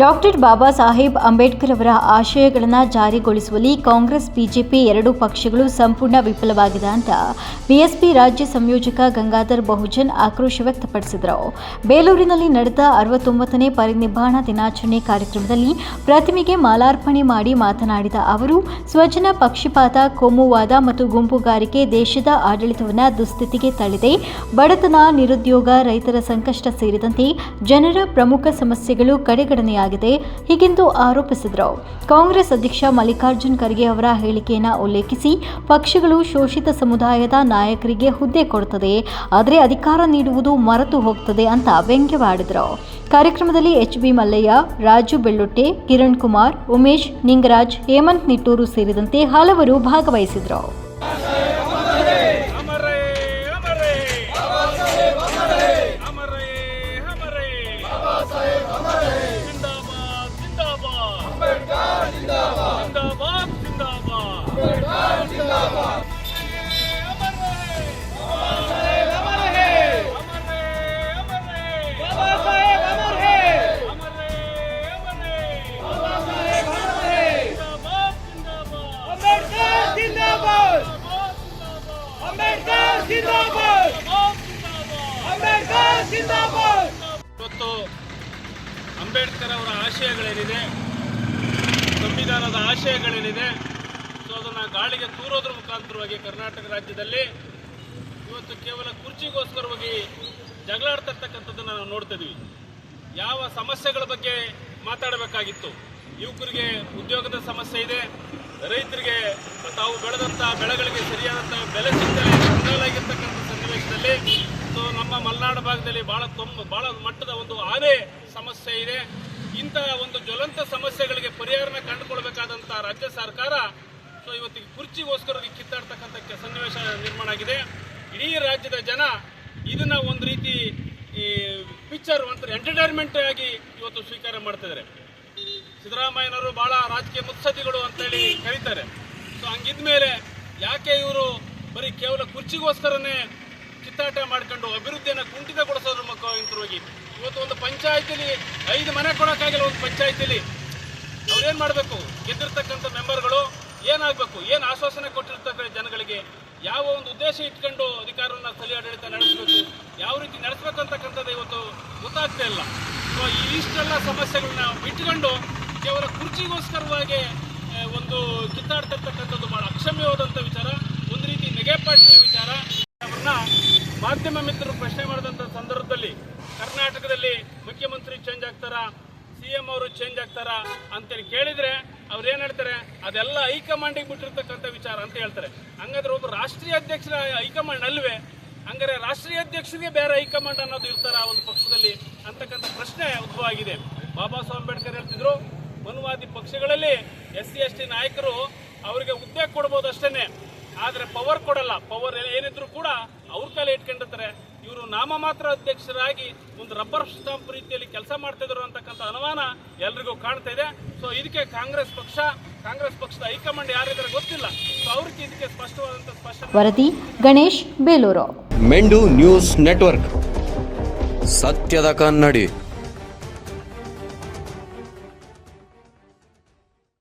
Doctor Baba Saheb Ambedkar ಅವರ ಆಶಯಗಳನ್ನು ಜಾರಿಗೊಳಿಸುವಲ್ಲಿ Congress, BJP ಎರಡೂ ಪಕ್ಷಗಳು ಸಂಪೂರ್ಣ ವಿಫಲವಾಗಿದೆ ಅಂತ ಬಿಎಸ್ಪಿ ರಾಜ್ಯ ಸಂಯೋಜಕ ಗಂಗಾಧರ್ ಬಹುಜನ್ ಆಕ್ರೋಶ ವ್ಯಕ್ತಪಡಿಸಿದರು. ಬೇಲೂರಿನಲ್ಲಿ ನಡೆದ ಅರವತ್ತೊಂಬತ್ತನೇ ಪರಿನಿಬ್ಬಾಣ ದಿನಾಚರಣೆ ಕಾರ್ಯಕ್ರಮದಲ್ಲಿ ಪ್ರತಿಮೆಗೆ ಮಾಲಾರ್ಪಣೆ ಮಾಡಿ ಮಾತನಾಡಿದ ಅವರು, ಸ್ವಜನ ಪಕ್ಷಪಾತ, ಕೋಮುವಾದ ಮತ್ತು ಗುಂಪುಗಾರಿಕೆ ದೇಶದ ಆಡಳಿತವನ್ನು ದುಸ್ಥಿತಿಗೆ ತಳ್ಳಿದೆ. ಬಡತನ, ನಿರುದ್ಯೋಗ, ರೈತರ ಸಂಕಷ್ಟ ಸೇರಿದಂತೆ ಜನರ ಪ್ರಮುಖ ಸಮಸ್ಯೆಗಳು ಕಡೆಗಣನೆಯಾಗಿದೆ ಹೀಗೆಂದು ಆರೋಪಿಸಿದರು. ಕಾಂಗ್ರೆಸ್ ಅಧ್ಯಕ್ಷ ಮಲ್ಲಿಕಾರ್ಜುನ್ ಖರ್ಗೆ ಅವರ ಹೇಳಿಕೆಯನ್ನು ಉಲ್ಲೇಖಿಸಿ, ಪಕ್ಷಗಳು ಶೋಷಿತ ಸಮುದಾಯದ ನಾಯಕರಿಗೆ ಹುದ್ದೆ ಕೊಡುತ್ತದೆ, ಆದರೆ ಅಧಿಕಾರ ನೀಡುವುದು ಮರೆತು ಹೋಗ್ತದೆ ಅಂತ ವ್ಯಂಗ್ಯವಾಡಿದರು. ಕಾರ್ಯಕ್ರಮದಲ್ಲಿ ಎಚ್ ಬಿ ಮಲ್ಲಯ್ಯ, ರಾಜು ಬೆಳ್ಳುಟ್ಟೆ, ಕಿರಣ್ ಕುಮಾರ್, ಉಮೇಶ್ ನಿಂಗರಾಜ್, ಹೇಮಂತ್ ನಿಟ್ಟೂರು ಸೇರಿದಂತೆ ಹಲವರು ಭಾಗವಹಿಸಿದರು. ಇವತ್ತು ಅಂಬೇಡ್ಕರ್ ಅವರ ಆಶಯಗಳೇನಿದೆ, ಸಂವಿಧಾನದ ಆಶಯಗಳೇನಿದೆ, ಸೊ ಅದನ್ನು ಗಾಳಿಗೆ ತೂರೋದ್ರ ಮುಖಾಂತರವಾಗಿ ಕರ್ನಾಟಕ ರಾಜ್ಯದಲ್ಲಿ ಇವತ್ತು ಕೇವಲ ಕುರ್ಚಿಗೋಸ್ಕರವಾಗಿ ಜಗಳಾಡ್ತಿರ್ತಕ್ಕಂಥದ್ದನ್ನು ನಾವು ನೋಡ್ತಿದ್ವಿ ಯಾವ ಸಮಸ್ಯೆಗಳ ಬಗ್ಗೆ ಮಾತಾಡಬೇಕಾಗಿತ್ತು? ಯುವಕರಿಗೆ ಉದ್ಯೋಗದ ಸಮಸ್ಯೆ ಇದೆ, ರೈತರಿಗೆ ತಾವು ಬೆಳೆದಂಥ ಬೆಳೆಗಳಿಗೆ ಸರಿಯಾದಂಥ ಬೆಲೆ ಸಿಗ್ತದೆ ಬಹಳ ತೊಂಬ ಬಹಳ ಮಟ್ಟದ ಒಂದು ಆನೆ ಸಮಸ್ಯೆ ಇದೆ. ಇಂತಹ ಒಂದು ಜ್ವಲಂತ ಸಮಸ್ಯೆಗಳಿಗೆ ಪರಿಹಾರನ ಕಂಡುಕೊಳ್ಬೇಕಾದಂತಹ ರಾಜ್ಯ ಸರ್ಕಾರ, ಸೊ ಇವತ್ತಿಗೆ ಕುರ್ಚಿಗೋಸ್ಕರ ಕಿತ್ತಾಡ್ತಕ್ಕಂಥ ಸನ್ನಿವೇಶ ನಿರ್ಮಾಣ ಆಗಿದೆ. ಇಡೀ ರಾಜ್ಯದ ಜನ ಇದನ್ನ ಒಂದು ರೀತಿ ಈ ಪಿಕ್ಚರ್ ಒಂಥರ ಎಂಟರ್ಟೈನ್ಮೆಂಟ್ ಆಗಿ ಇವತ್ತು ಸ್ವೀಕಾರ ಮಾಡ್ತಿದ್ದಾರೆ ಸಿದ್ದರಾಮಯ್ಯನವರು ಬಹಳ ರಾಜಕೀಯ ಮುತ್ಸದ್ದಿಗಳು ಅಂತೇಳಿ ಕರೀತಾರೆ. ಸೊ ಹಂಗಿದ್ಮೇಲೆ ಯಾಕೆ ಇವರು ಬರೀ ಕೇವಲ ಕುರ್ಚಿಗೋಸ್ಕರನೇ ಕಿತ್ತಾಟ ಮಾಡ್ಕೊಂಡು ಅಭಿವೃದ್ಧಿಯನ್ನು ಕುಂಠಿತಗೊಳಿಸೋದ್ರ ಮುಖಾಂತರವಾಗಿ ಇವತ್ತು ಒಂದು ಪಂಚಾಯತಿಲಿ ಐದು ಮನೆ ಕೊಡೋಕ್ಕಾಗಿಲ್ಲ ಒಂದು ಪಂಚಾಯತಿಲಿ. ಅವ್ರೇನ್ ಮಾಡಬೇಕು? ಗೆದ್ದಿರ್ತಕ್ಕಂಥ ಮೆಂಬರ್ಗಳು ಏನಾಗಬೇಕು? ಏನು ಆಶ್ವಾಸನೆ ಕೊಟ್ಟಿರ್ತಕ್ಕ ಜನಗಳಿಗೆ ಯಾವ ಒಂದು ಉದ್ದೇಶ ಇಟ್ಕೊಂಡು ಅಧಿಕಾರವನ್ನು ಸ್ಥಳೀಯ ಆಡಳಿತ ನಡೆಸಬೇಕು? ಯಾವ ರೀತಿ ನಡೆಸಬೇಕಂತಕ್ಕಂಥದ್ದು ಇವತ್ತು ಗೊತ್ತಾಗ್ತಾ ಇಲ್ಲ. ಸೊ ಇಷ್ಟೆಲ್ಲ ಸಮಸ್ಯೆಗಳನ್ನ ಇಟ್ಕೊಂಡು ಕೇವಲ ಕುರ್ಚಿಗೋಸ್ಕರವಾಗಿ ಒಂದು ಕಿತ್ತಾಡ್ತಿರ್ತಕ್ಕಂಥದ್ದು ಬಹಳ ಅಕ್ಷಮ್ಯವಾದಂಥ ವಿಚಾರ, ಒಂದು ರೀತಿ ನೆಗೆಪಾಟಿನ ವಿಚಾರ ಮಾಧ್ಯಮ ಮಿತ್ರರು ಪ್ರಶ್ನೆ ಮಾಡಿದಂಥ ಸಂದರ್ಭದಲ್ಲಿ ಕರ್ನಾಟಕದಲ್ಲಿ ಮುಖ್ಯಮಂತ್ರಿ ಚೇಂಜ್ ಆಗ್ತಾರಾ? ಸಿ ಎಂ ಅವರು ಚೇಂಜ್ ಆಗ್ತಾರಾ? ಅಂತೇಳಿ ಕೇಳಿದ್ರೆ ಅವ್ರು ಏನ್ ಹೇಳ್ತಾರೆ? ಅದೆಲ್ಲ ಹೈಕಮಾಂಡಿಗೆ ಬಿಟ್ಟಿರ್ತಕ್ಕಂಥ ವಿಚಾರ ಅಂತ ಹೇಳ್ತಾರೆ. ಹಂಗಾದ್ರೆ ಒಬ್ಬ ರಾಷ್ಟ್ರೀಯ ಅಧ್ಯಕ್ಷರ ಹೈಕಮಾಂಡ್ ಅಲ್ವೇ ಹಂಗಾರೆ ರಾಷ್ಟ್ರೀಯ ಅಧ್ಯಕ್ಷರಿಗೆ ಬೇರೆ ಹೈಕಮಾಂಡ್ ಅನ್ನೋದು ಇರ್ತಾರ ಒಂದು ಪಕ್ಷದಲ್ಲಿ ಅಂತಕ್ಕಂಥ ಪ್ರಶ್ನೆ ಉದ್ಭವ ಆಗಿದೆ ಬಾಬಾ ಸಾಹೇಬ್ ಅಂಬೇಡ್ಕರ್ ಹೇಳ್ತಿದ್ರು, ಮನುವಾದಿ ಪಕ್ಷಗಳಲ್ಲಿ ಎಸ್ ಸಿ, ಎಸ್ ಟಿ ನಾಯಕರು ಅವರಿಗೆ ಹುದ್ದೆ ಕೊಡ್ಬೋದು ಅಷ್ಟೇನೆ. ಆದ್ರೆ ಪವರ್ ಕೊಡಲ್ಲ. ಪವರ್ ಏನಿದ್ರು ಕೂಡ ಅವ್ರ ಕೈಲಿ ಇಟ್ಕೊಂಡಿರ್ತಾರೆ. ಇವರು ನಾಮ ಮಾತ್ರ ಅಧ್ಯಕ್ಷರಾಗಿ ಒಂದು ರಬ್ಬರ್ ಸ್ಟಾಂಪ್ ರೀತಿಯಲ್ಲಿ ಕೆಲಸ ಮಾಡ್ತಿದ್ರು ಅಂತಕ್ಕಂಥ ಅನುಮಾನ ಎಲ್ರಿಗೂ ಕಾಣ್ತಾ ಇದೆ. ಸೊ ಇದಕ್ಕೆ ಕಾಂಗ್ರೆಸ್ ಪಕ್ಷ ಕಾಂಗ್ರೆಸ್ ಪಕ್ಷದ ಹೈಕಮಾಂಡ್ ಯಾರಿದ್ದಾರೆ ಗೊತ್ತಿಲ್ಲ. ಸೊ ಅವ್ರಿಗೆ ಇದಕ್ಕೆ ಸ್ಪಷ್ಟವಾದಂತ ಸ್ಪಷ್ಟ ವರದಿ ಗಣೇಶ್ ಬೇಲೂರು. ಮೆಂಡು ನ್ಯೂಸ್ ನೆಟ್ವರ್ಕ್. ಸತ್ಯದ ಕನ್ನಡಿ.